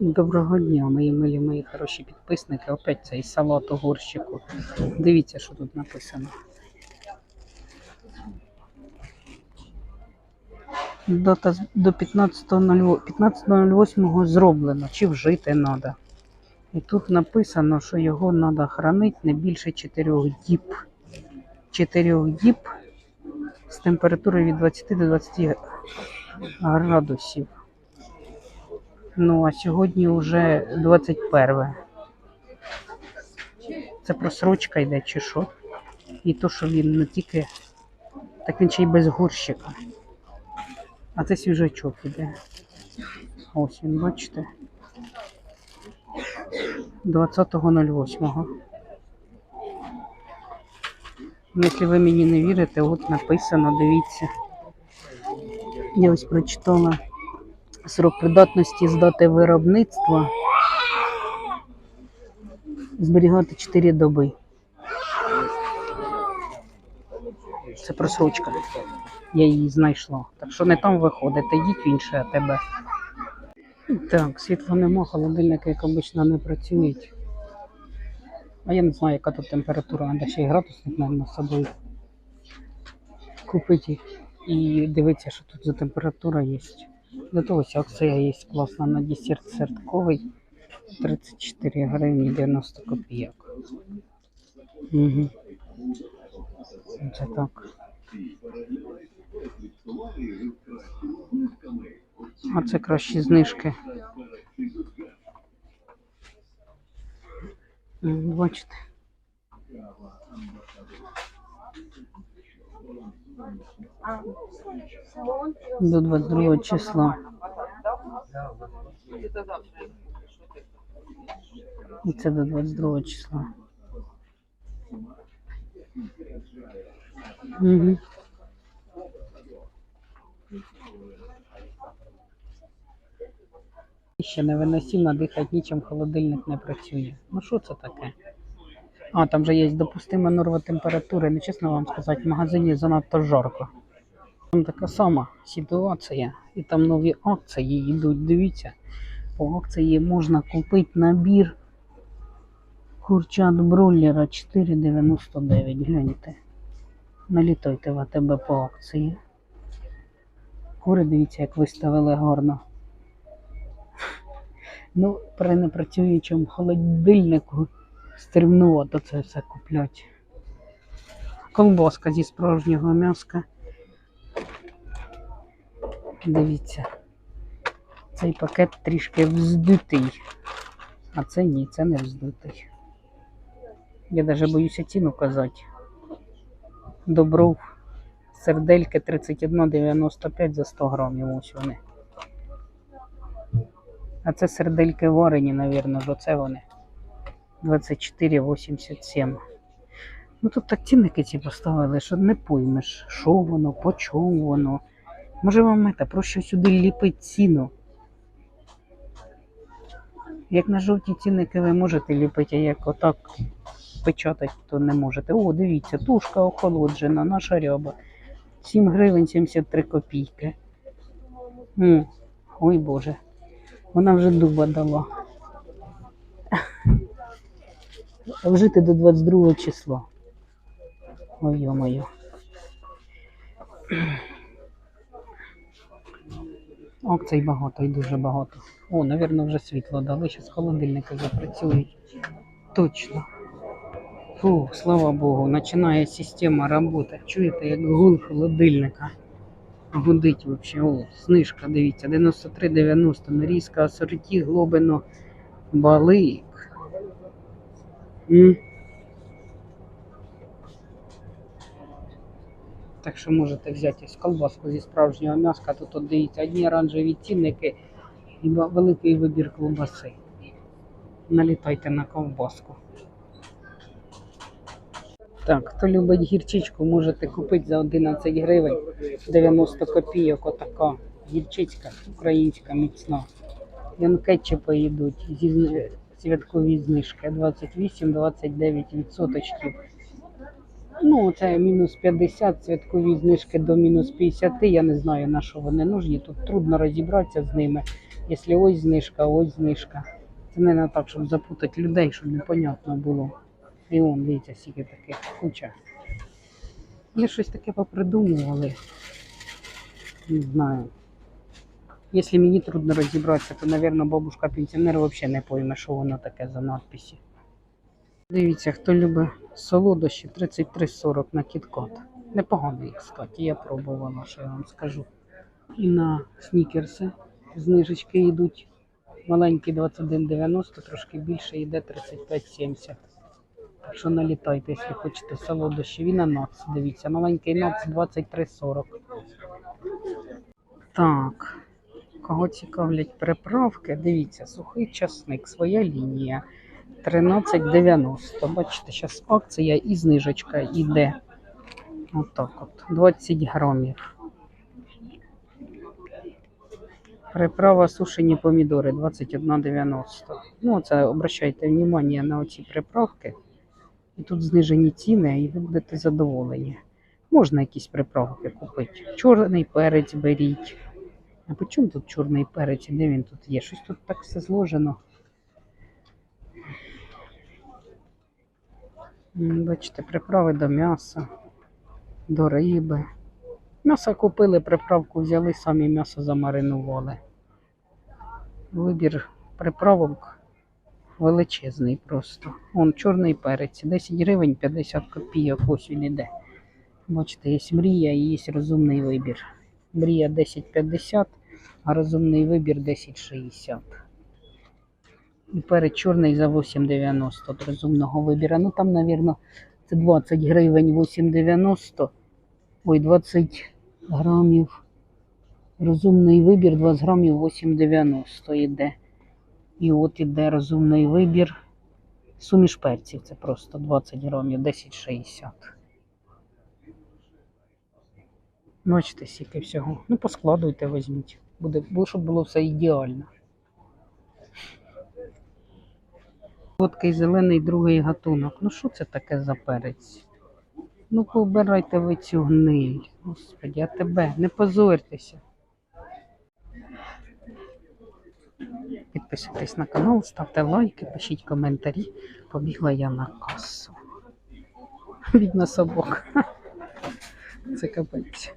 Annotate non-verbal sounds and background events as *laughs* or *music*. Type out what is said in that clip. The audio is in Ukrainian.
Доброго дня, мої милі, мої хороші підписники. Опять цей салат у. Дивіться, що тут написано. Дата до 15.08 15.08 зроблено, чи вжити треба. І тут написано, що його треба хранити не більше 4 діб. 4 діб з температурою від 20 до 20 градусів. Ну, а сьогодні вже 21. Це просрочка йде чи що? І то, що він не тільки. Так він ще й без горщика. А це свіжачок іде. Ось він, бачите. 20.08. Ну, Якщо ви мені не вірите, от написано, дивіться. Я ось прочитала. Срок придатності з дати виробництва зберігати 4 доби. Це просрочка. Я її знайшла. Так що не там виходите, йдіть в інше АТБ. Так, світла нема, холодильники, як обично, не працюють. А я не знаю, яка тут температура, треба ще й градусник, мабуть, з собою купити і дивитися, що тут за температура є. До того ось акція є на десерт сертковий 34 гривні 90 копійок. Угу. Це так. А це кращі знижки. Бачите. До 22 числа. І це до 22 числа. Угу. Ще невиносимо дихати нічим, холодильник не працює. Ну що це таке? А, там же є допустима норма температури. Не чесно вам сказати, в магазині занадто жарко. Там така сама ситуація. І там нові акції йдуть. Дивіться, по акції можна купити набір курчат бройлера 4,99. Гляньте. Налітайте в АТБ по акції. Кури, дивіться, як виставили гарно. Ну, при непрацюючому холодильнику стримнувато це все куплять. Колбаска зі справжнього м'яска. Дивіться. Цей пакет трішки вздутий. А це ні, це не вздутий. Я навіть боюся ціну казати. Добров сердельки 31,95 за 100 грамів. Ось вони. А це сердельки варені, навірно, ж оце вони. 24,87. Ну тут так цінники ці поставили, що не поймеш, що воно, по чому воно. Може вам це, проще сюди ліпить ціну. Як на жовті цінники ви можете ліпити, а як отак печатати, то не можете. О, дивіться, тушка охолоджена, наша ряба. 7 гривень 73 копійки. М, Ой Боже. Вона вже дуба дала. *laughs* Вжити до 22 числа. Ой, йо-моє. Акцій багато і дуже багато. О, навірно, вже світло дали. Зараз холодильники запрацюють. Точно. Фу, слава Богу, починає система працювати. Чуєте, як гул холодильника. Гудить вообще. О, знижка, дивіться, 93,90, нарізка асорті, глобино, балик. М? Так що можете взяти ось колбаску зі справжнього м'яска. Тут от одні оранжеві цінники і великий вибір колбаси. Налітайте на ковбаску. Так, хто любить гірчичку, можете купити за 11 гривень 90 копійок. Отака гірчицька, українська міцна. Вон кетчупи йдуть зі святкові знижки 28-29 відсоточків. Ну, це мінус 50, святкові знижки до мінус 50. Я не знаю, на що вони нужні. Тут трудно розібратися з ними. Якщо ось знижка, ось знижка. Це не так, щоб запутати людей, щоб непонятно було. І он, дивіться, скільки таких куча. Я щось таке попридумували. Не знаю. Якщо мені трудно розібратися, то, мабуть, бабушка пенсіонер взагалі не пойме, що воно таке за надписи. Дивіться, хто любить солодощі 33,40 на кіткот. Непоганий, кстати, я пробувала, що я вам скажу. І на снікерси знижечки йдуть. Маленький 21,90, трошки більше йде 35,70. Так що налітайте, якщо хочете солодощі. Він на нац, дивіться, маленький нац 23,40. Так, кого цікавлять приправки, дивіться, сухий часник, своя лінія. 13,90. Бачите, зараз акція і знижечка йде. Отак от. 20 грамів. Приправа сушені помідори 21,90. Ну, це обращайте внимание на оці приправки. І тут знижені ціни, і ви будете задоволені. Можна якісь приправки купити. Чорний перець беріть. А по чому тут чорний перець? Де він тут є? Щось тут так все зложено. Бачите, приправи до м'яса, до риби. М'ясо купили, приправку взяли, самі м'ясо замаринували. Вибір приправок величезний просто. Вон чорний перець, 10 гривень 50 копійок, ось він іде. Бачите, є мрія і є розумний вибір. Мрія 10,50, а розумний вибір 10,60. І перець чорний за 8,90 від розумного вибіру. Ну там, мабуть, це 20 гривень 8,90. Ой, 20 грамів. Розумний вибір 20 грамів 8,90 йде. І от іде розумний вибір. Суміш перців це просто 20 грамів 10,60. Бачите, стільки всього. Ну, поскладуйте, візьміть. Буде, щоб було все ідеально. Водкий зелений другий гатунок. Ну що це таке за перець? Ну побирайте ви цю гниль. Господи, а тебе, не позорьтеся. Підписуйтесь на канал, ставте лайки, пишіть коментарі. Побігла я на касу. Бідна собака. Це капець.